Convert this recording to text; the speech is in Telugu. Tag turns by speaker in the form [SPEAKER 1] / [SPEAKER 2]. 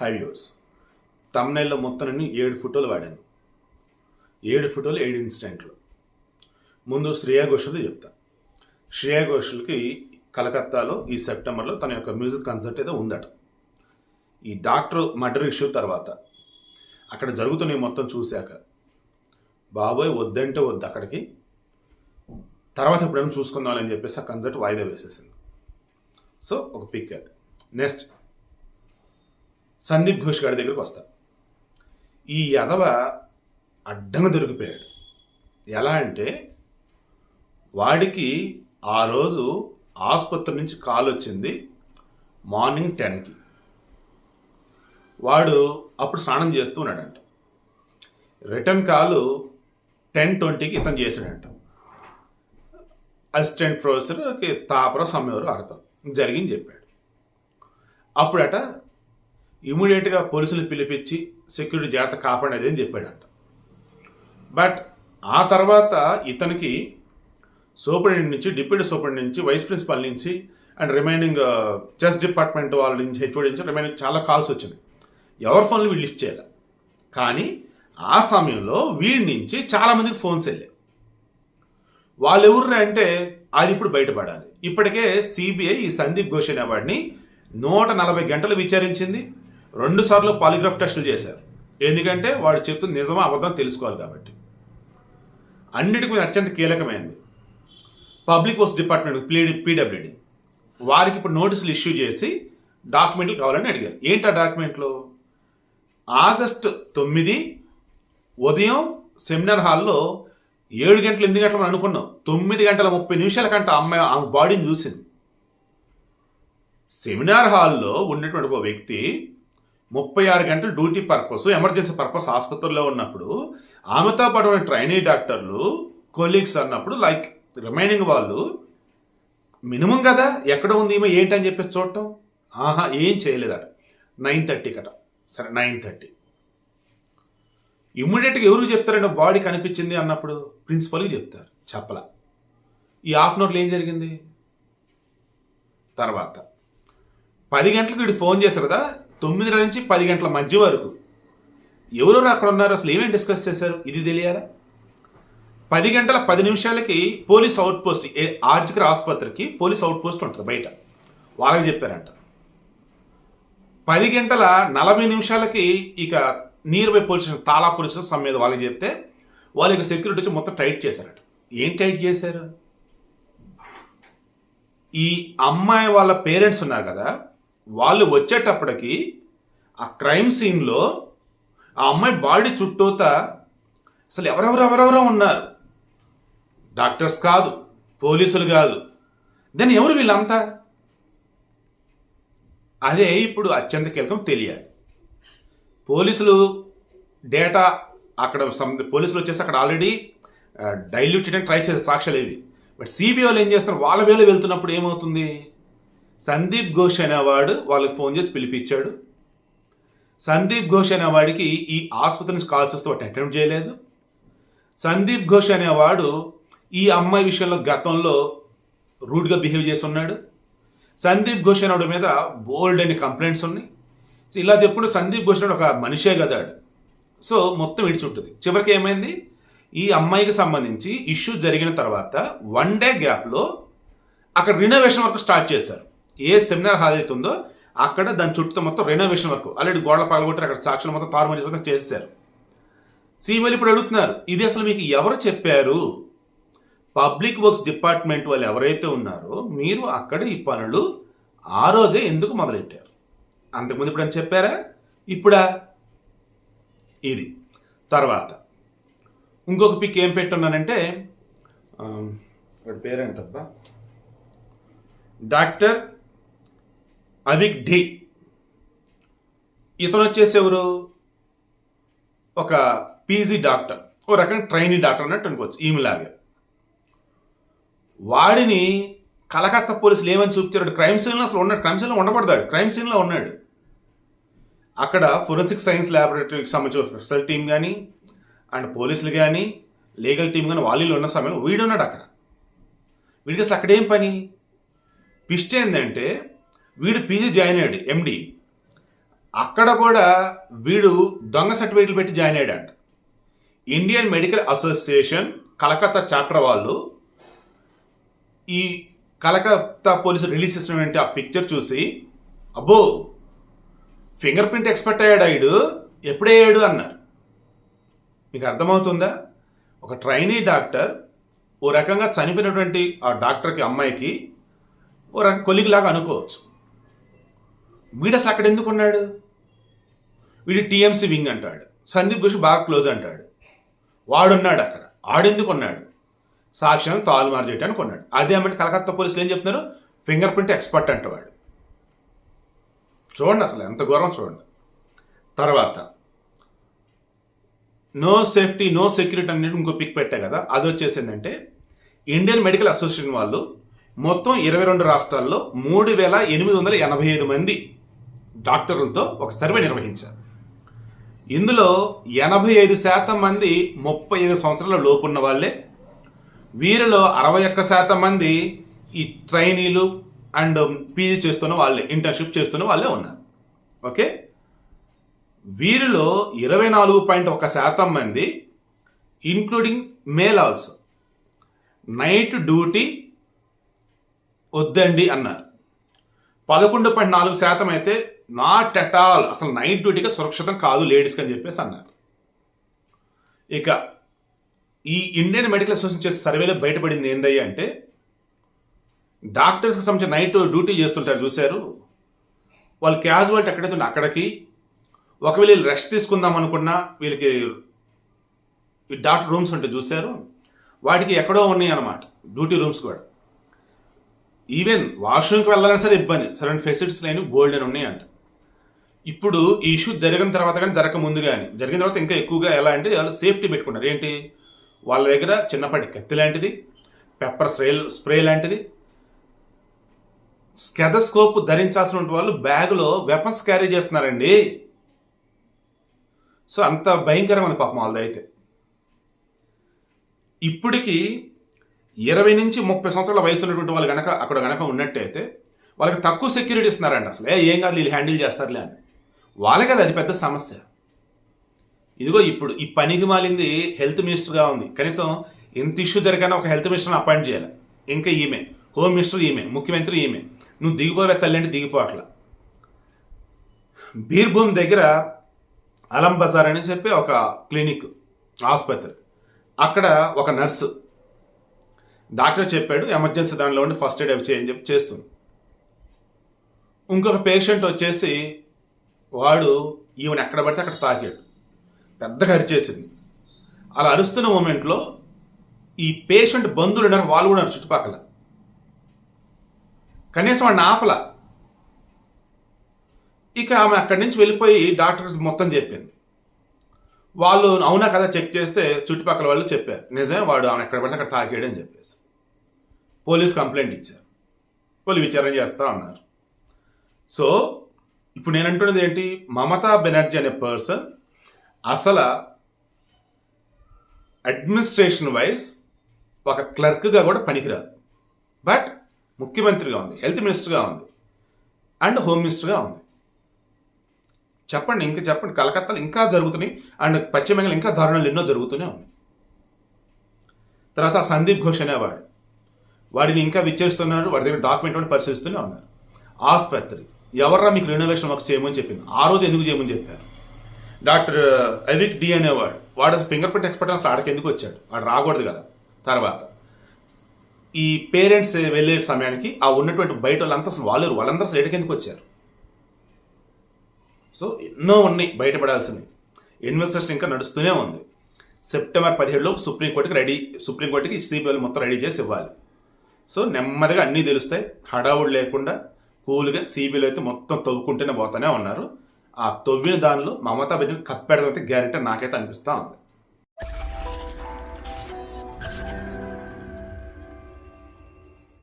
[SPEAKER 1] హై వ్యూస్ తమ్నైల్లో మొత్తం నేను ఏడు ఫోటోలు వాడాను. ఏడు ఫోటోలు ఏడు ఇన్సిడెంట్లు ముందు శ్రేయా ఘోషల్ది చెప్తా. శ్రేయా ఘోషల్కి కలకత్తాలో ఈ సెప్టెంబర్లో తన యొక్క మ్యూజిక్ కన్సర్ట్ ఏదో ఉందట. ఈ డాక్టర్ మర్డర్ ఇష్యూ తర్వాత అక్కడ జరుగుతున్న మొత్తం చూశాక బాబోయ్ వద్దంటే వద్దు అక్కడికి. తర్వాత ఎప్పుడైనా చూసుకుందామని చెప్పేసి ఆ కన్సర్ట్ వాయిదా వేసేసింది. సో ఒక పిక్ అది. నెక్స్ట్ సందీప్ ఘోష్ గారి దగ్గరికి వస్తా. ఈ యదవ అడ్డంగా దొరికిపోయాడు. ఎలా అంటే వాడికి ఆ రోజు ఆసుపత్రి నుంచి కాల్ వచ్చింది మార్నింగ్ టెన్కి. వాడు అప్పుడు స్నానం చేస్తూ ఉన్నాడంట. రిటర్న్ కాలు టెన్ ట్వంటీకి ఇతను చేసాడంట అసిస్టెంట్ ప్రొఫెసర్కి తాపర సమయంలో అర్థం జరిగింది చెప్పాడు. అప్పుడట ఇమీడియట్గా పోలీసులు పిలిపించి సెక్యూరిటీ జాగ్రత్త కాపాడేది అని చెప్పాడంట. బట్ ఆ తర్వాత ఇతనికి సూపరింటెండెంట్ నుంచి డిప్యూటీ సూపరింటెండెంట్ నుంచి వైస్ ప్రిన్సిపాల్ నుంచి అండ్ రిమైనింగ్ చెస్ డిపార్ట్మెంట్ వాళ్ళ నుంచి హెచ్ఓడి నుంచి రిమైనింగ్ చాలా కాల్స్ వచ్చింది ఎవరి ఫోన్లు వీళ్ళు లిఫ్ట్ చేయాలి? కానీ ఆ సమయంలో వీడి నుంచి చాలామందికి ఫోన్స్ వెళ్ళాయి. వాళ్ళు ఎవరు అంటే అది ఇప్పుడు బయటపడాలి. ఇప్పటికే సిబిఐ ఈ సందీప్ ఘోష్ అనేవాడిని నూట నలభై గంటలు విచారించింది. రెండు సార్లు పాలిగ్రాఫ్ టెస్టులు చేశారు. ఎందుకంటే వాడు చెప్తుంది నిజమా అబద్ధం తెలుసుకోవాలి కాబట్టి. అన్నిటికీ అత్యంత కీలకమైనది పబ్లిక్ వర్క్స్ డిపార్ట్మెంట్ పీడబ్ల్యూడి. వారికి ఇప్పుడు నోటీసులు ఇష్యూ చేసి డాక్యుమెంట్లు కావాలని అడిగారు. ఏంటి ఆ డాక్యుమెంట్లు? ఆగస్టు తొమ్మిది ఉదయం సెమినార్ హాల్లో ఏడు గంటలు ఎనిమిది గంటలు మనం అనుకున్నాం. తొమ్మిది గంటల ముప్పై నిమిషాల కంటే అమ్మాయి ఆమె బాడీని చూసింది. సెమినార్ హాల్లో ఉన్నటువంటి ఒక వ్యక్తి ముప్పై ఆరు గంటలు డ్యూటీ పర్పస్ ఎమర్జెన్సీ పర్పస్ ఆసుపత్రిలో ఉన్నప్పుడు ఆమెతో పాటు ఉన్న ట్రైనీ డాక్టర్లు కొలీగ్స్ అన్నప్పుడు లైక్ రిమైనింగ్ వాళ్ళు మినిమం కదా ఎక్కడ ఉంది ఈమె ఏంటని చెప్పేసి చూడటం? ఆహా ఏం చేయలేదట. నైన్ థర్టీ కట. సరే నైన్ థర్టీ. ఇమ్మీడియట్గా ఎవరు చెప్తారంటే బాడీ కనిపించింది అన్నప్పుడు ప్రిన్సిపల్కి చెప్తారు చెప్పల. ఈ హాఫ్ అన్ అవర్లో ఏం జరిగింది? తర్వాత. పది గంటలకు వీడు ఫోన్ చేశారు కదా తొమ్మిది నుంచి పది గంటల మధ్య వరకు. ఎవరెవరు అక్కడ ఉన్నారు? అసలు ఏమేమి డిస్కస్ చేశారు? ఇది తెలియాలా? పది గంటల పది నిమిషాలకి పోలీస్ అవుట్ పోస్ట్ ఏ ఆర్జికర్ ఆసుపత్రికి పోలీస్ అవుట్ పోస్ట్ ఉంటుంది బయట. వాళ్ళకి చెప్పారంట. పది గంటల నలభై నిమిషాలకి ఇక nearby police station Tala police station మీద వాళ్ళకి చెప్తే వాళ్ళకి సెక్యూరిటీ వచ్చి మొత్తం టైట్ చేశారట. ఏం టైట్ చేశారు? ఈ అమ్మాయి వాళ్ళ పేరెంట్స్ ఉన్నారు కదా వాళ్ళు వచ్చేటప్పటికి ఆ క్రైమ్ సీన్లో ఆ అమ్మాయి బాడీ చుట్టూత అసలు ఎవరెవరు ఎవరెవరో ఉన్నారు. డాక్టర్స్ కాదు పోలీసులు కాదు. దెన్ ఎవరు వీళ్ళంతా? అదే ఇప్పుడు అత్యంత కీలకం తెలియాలి. పోలీసులు డేటా అక్కడ పోలీసులు వచ్చేసి అక్కడ ఆల్రెడీ డైల్యూట్ చేయడానికి ట్రై చేసే సాక్ష్యాలు ఇవి బట్ సిబిఐ వాళ్ళు ఏం చేస్తారు వాళ్ళ వేలు వెళ్తున్నప్పుడు ఏమవుతుంది? సందీప్ ఘోష్ అనేవాడు వాళ్ళకి ఫోన్ చేసి పిలిపించాడు. సందీప్ ఘోష్ అనేవాడికి ఈ ఆసుపత్రి నుంచి కాల్స్ వస్తే వాటి అటెంప్ట్ చేయలేదు. సందీప్ ఘోష్ అనేవాడు ఈ అమ్మాయి విషయంలో గతంలో రూడ్గా బిహేవ్ చేసి ఉన్నాడు సందీప్ ఘోష్ అనేవాడి మీద బోల్డ్ అని కంప్లైంట్స్ ఉన్నాయి. సో ఇలా చెప్పుకుంటే సందీప్ ఘోష్ అనేవాడు ఒక మనిషే కదాడు సో మొత్తం విడిచుంటుంది చివరికి ఏమైంది? ఈ అమ్మాయికి సంబంధించి ఇష్యూ జరిగిన తర్వాత వన్ డే గ్యాప్లో అక్కడ రినోవేషన్ వర్క్ స్టార్ట్ చేశారు. ఏ సెమినార్ హాల్ అవుతుందో అక్కడ దాని చుట్టూ మొత్తం రెనోవేషన్ వర్క్ ఆల్రెడీ గోడల పగలగొట్టారు అక్కడ సాక్షులు మొత్తం తారుమారు చేసిన చేసేసారు సీఎంఎల్ ఇప్పుడు అడుగుతున్నారు ఇది అసలు మీకు ఎవరు చెప్పారు? పబ్లిక్ వర్క్స్ డిపార్ట్మెంట్ వాళ్ళు ఎవరైతే ఉన్నారో మీరు అక్కడ ఈ పనులు ఆ రోజే ఎందుకు మొదలెట్టారు? అంతకుముందు ఇప్పుడు అని చెప్పారా? ఇప్పుడా? ఇది. తర్వాత ఇంకొక పిక్ ఏం పెట్టున్నానంటే పేరేంటబ్బా? డాక్టర్ అవిక్ ఢీ. ఇతను వచ్చేసి ఎవరు? ఒక పీజీ డాక్టర్. ఓ రకం ట్రైనీ డాక్టర్ అన్నట్టు అనుకోవచ్చు ఈమెలాగే వాడిని కలకత్తా పోలీసులు ఏమని చూపుతారు క్రైమ్ సీన్లో అసలు ఉన్నాడు క్రైమ్ సీన్లో ఉండబడతాడు క్రైమ్ సీన్లో ఉన్నాడు. అక్కడ ఫోరెన్సిక్ సైన్స్ ల్యాబొరేటరీకి సంబంధించిన స్పెషల్ టీం కానీ అండ్ పోలీసులు కానీ లీగల్ టీం కానీ వాళ్ళు ఉన్న సమయంలో వీడు ఉన్నాడు అక్కడ. వీడికి అసలు అక్కడేం పని? పిస్ట్ ఏంటంటే వీడు పీజీ జాయిన్ అయ్యాడు ఎండి అక్కడ కూడా వీడు దొంగ సర్టిఫికేట్లు పెట్టి join అయ్యాడంట. Indian Medical Association Calcutta chapter వాళ్ళు ఈ కలకత్తా పోలీసు రిలీజ్ చేసినటువంటి ఆ పిక్చర్ చూసి అబ్బో ఫింగర్ ప్రింట్ ఎక్స్పర్ట్ అయ్యాడు ఆయుడు ఎప్పుడయ్యాడు అన్నారు. మీకు అర్థమవుతుందా? ఒక ట్రైనీ డాక్టర్ ఓ రకంగా చనిపోయినటువంటి ఆ డాక్టర్కి అమ్మాయికి ఓ రకం కొలిగిలాగా అనుకోవచ్చు. వీడు అసలు అక్కడ ఎందుకు ఉన్నాడు? వీడు టీఎంసీ వింగ్ అంటాడు. సందీప్ ఘోష్ బాగా క్లోజ్ అంటాడు. వాడున్నాడు అక్కడ. ఆడెందుకు ఉన్నాడు సాక్ష్యం తాలుమారు చేయడానికి ఉన్నాడు అదే అమ్మంటే కలకత్తా పోలీసులు ఏం చెప్తున్నారు? ఫింగర్ ప్రింట్ ఎక్స్పర్ట్ అంటవాడు. చూడండి అసలు ఎంత ఘోరం చూడండి. తర్వాత నో సేఫ్టీ నో సెక్యూరిటీ అనేది ఇంకో పిక్ పెట్టా కదా. అది వచ్చేసిందంటే ఇండియన్ మెడికల్ అసోసియేషన్ వాళ్ళు మొత్తం ఇరవై రెండు రాష్ట్రాల్లో మూడు వేల ఎనిమిది వందల ఎనభై ఐదు మంది డాక్టర్లతో ఒక సర్వే నిర్వహించారు. ఇందులో ఎనభై ఐదు శాతం మంది ముప్పై ఐదు సంవత్సరాల లోపున్న వాళ్ళే. వీరిలో అరవై ఒక్క శాతం మంది ఈ ట్రైనీలు అండ్ పీజీ చేస్తున్న వాళ్ళే ఇంటర్న్షిప్ చేస్తున్న వాళ్ళే ఉన్నారు. ఓకే? వీరిలో ఇరవై నాలుగు పాయింట్ ఒక శాతం మంది including male also. Night duty వద్దండి అన్నారు. పదకొండు పాయింట్ నాలుగు శాతం అయితే నాట్ అట్ ఆల్. అసలు నైట్ డ్యూటీగా సురక్షితం కాదు లేడీస్కి అని చెప్పేసి అన్నారు. ఇక ఈ ఇండియన్ మెడికల్ అసోసియేషన్ చేసే సర్వేలో బయటపడింది ఏందయ్యా అంటే డాక్టర్స్కి సంబంధించిన నైట్ డ్యూటీ చేస్తుంటారు చూశారు? వాళ్ళు క్యాజువాలిటీ ఎక్కడైతే అక్కడికి. ఒకవేళ వీళ్ళు రెస్ట్ తీసుకుందాం అనుకున్నా వీళ్ళకి డాక్టర్ రూమ్స్ ఉంటే చూశారు. వాటికి ఎక్కడో ఉన్నాయి అనమాట డ్యూటీ రూమ్స్ కూడా. ఈవెన్ వాష్రూమ్కి వెళ్ళాలని సరే ఇబ్బంది. సరైన ఫెసిలిటీస్ లేని బోల్డ్ అని ఉన్నాయి అంట. ఇప్పుడు ఈ ఇష్యూ జరిగిన తర్వాత కానీ జరగక ముందు కానీ జరిగిన తర్వాత ఇంకా ఎక్కువగా ఎలా అంటే వాళ్ళు సేఫ్టీ పెట్టుకున్నారు ఏంటి? వాళ్ళ దగ్గర చిన్నపాటి కత్తి లాంటిది పెప్పర్ స్ప్రే స్ప్రే లాంటిది. స్కెదస్కోప్ ధరించాల్సిన వాళ్ళు బ్యాగ్లో వెపన్స్ క్యారీ చేస్తున్నారండి. సో అంత భయంకరమైన పాపం వాళ్ళది అయితే. ఇప్పటికి ఇరవై నుంచి ముప్పై సంవత్సరాల వయసు ఉన్నటువంటి వాళ్ళు కనుక అక్కడ కనుక ఉన్నట్టయితే వాళ్ళకి తక్కువ సెక్యూరిటీ ఇస్తున్నారండి అసలు. ఏం కాదు వీళ్ళు హ్యాండిల్ చేస్తారులే అని. వాళ్ళకి అది అది పెద్ద సమస్య. ఇదిగో ఇప్పుడు ఈ పనికి మాలింది హెల్త్ మినిస్టర్గా ఉంది. కనీసం ఎంత ఇష్యూ జరిగినా ఒక హెల్త్ మినిస్టర్ని అపాయింట్ చేయాలి. ఇంకా ఈమె హోమ్ మినిస్టర్ ఈమె ముఖ్యమంత్రి ఈమె. నువ్వు దిగిపోవే తల్లి అంటే దిగిపోవట్ల. బీర్భూమ్ దగ్గర అలం బజార్ అని చెప్పి ఒక క్లినిక్ ఆసుపత్రి. అక్కడ ఒక నర్సు డాక్టర్ చెప్పాడు ఎమర్జెన్సీ దానిలో ఉండి ఫస్ట్ ఎయిడ్ అవి చేయని చెప్పి చేస్తుంది. ఇంకొక పేషెంట్ వచ్చేసి వాడు ఈవెన్ ఎక్కడ పడితే అక్కడ తాకాడు పెద్దగా అరిచేసింది. అలా అరుస్తున్న మూమెంట్లో ఈ పేషెంట్ బంధువులు ఉన్నారు వాళ్ళు కూడా ఉన్నారు చుట్టుపక్కల. కనీసం వాడిని ఆపల. ఇక ఆమె అక్కడి నుంచి వెళ్ళిపోయి డాక్టర్స్ మొత్తం చెప్పింది. వాళ్ళు అవునా కదా చెక్ చేస్తే చుట్టుపక్కల వాళ్ళు చెప్పారు. నిజమే వాడు ఆమె ఎక్కడ పడితే అక్కడ తాకాడు అని చెప్పేసి. పోలీస్ కంప్లైంట్ ఇచ్చారు. వాళ్ళు విచారణ చేస్తా ఉన్నారు సో ఇప్పుడు నేను అంటున్నది ఏంటి? మమతా బెనర్జీ అనే పర్సన్ అసలు అడ్మినిస్ట్రేషన్ వైజ్ ఒక క్లర్క్గా కూడా పనికిరాదు. బట్ ముఖ్యమంత్రిగా ఉంది హెల్త్ మినిస్టర్గా ఉంది అండ్ హోమ్ మినిస్టర్గా ఉంది. చెప్పండి ఇంకా చెప్పండి కలకత్తాలో ఇంకా జరుగుతున్నాయి అండ్ పశ్చిమ బెంగాల్ ఇంకా దారుణాలు ఎన్నో జరుగుతూనే ఉన్నాయి. తర్వాత సందీప్ ఘోష్ అనేవాడు వాడిని ఇంకా విచ్చేస్తున్నారు వాడి దగ్గర డాక్యుమెంట్ కూడా పరిశీలిస్తూనే ఉన్నారు. ఆసుపత్రి ఎవర్రా మీకు రెనోవేషన్ వర్క్స్ చేయమని చెప్పింది? ఆ రోజు ఎందుకు చేయమని చెప్పారు? డాక్టర్ అవిక్ డి అనేవాడు వాడు. ఫింగర్ ప్రింట్ ఎక్స్పర్ట్ అసలు ఆడకి ఎందుకు వచ్చాడు? వాడు రాకూడదు కదా. తర్వాత ఈ పేరెంట్స్ వెళ్ళే సమయానికి ఆ ఉన్నటువంటి బయట వాళ్ళంతా అసలు వాళ్ళు వాళ్ళందరూ అసలు ఎందుకు వచ్చారు? సో ఎన్నో ఉన్నాయి బయటపడాల్సినవి. ఇన్వెస్టిగేషన్ ఇంకా నడుస్తూనే ఉంది. సెప్టెంబర్ పదిహేడులో సుప్రీంకోర్టుకి రెడీ సుప్రీంకోర్టుకి సిబిఐలు మొత్తం రెడీ చేసి ఇవ్వాలి. సో నెమ్మదిగా అన్నీ తెలుస్తాయి. హడావుడు లేకుండా కూల్గా సిబిఐలు అయితే మొత్తం తవ్వుకుంటూనే పోతానే ఉన్నారు. ఆ తవ్విన దానిలో మమతా బెనర్జీ కప్పెడదైతే గ్యారెంటీ నాకైతే అనిపిస్తూ ఉంది.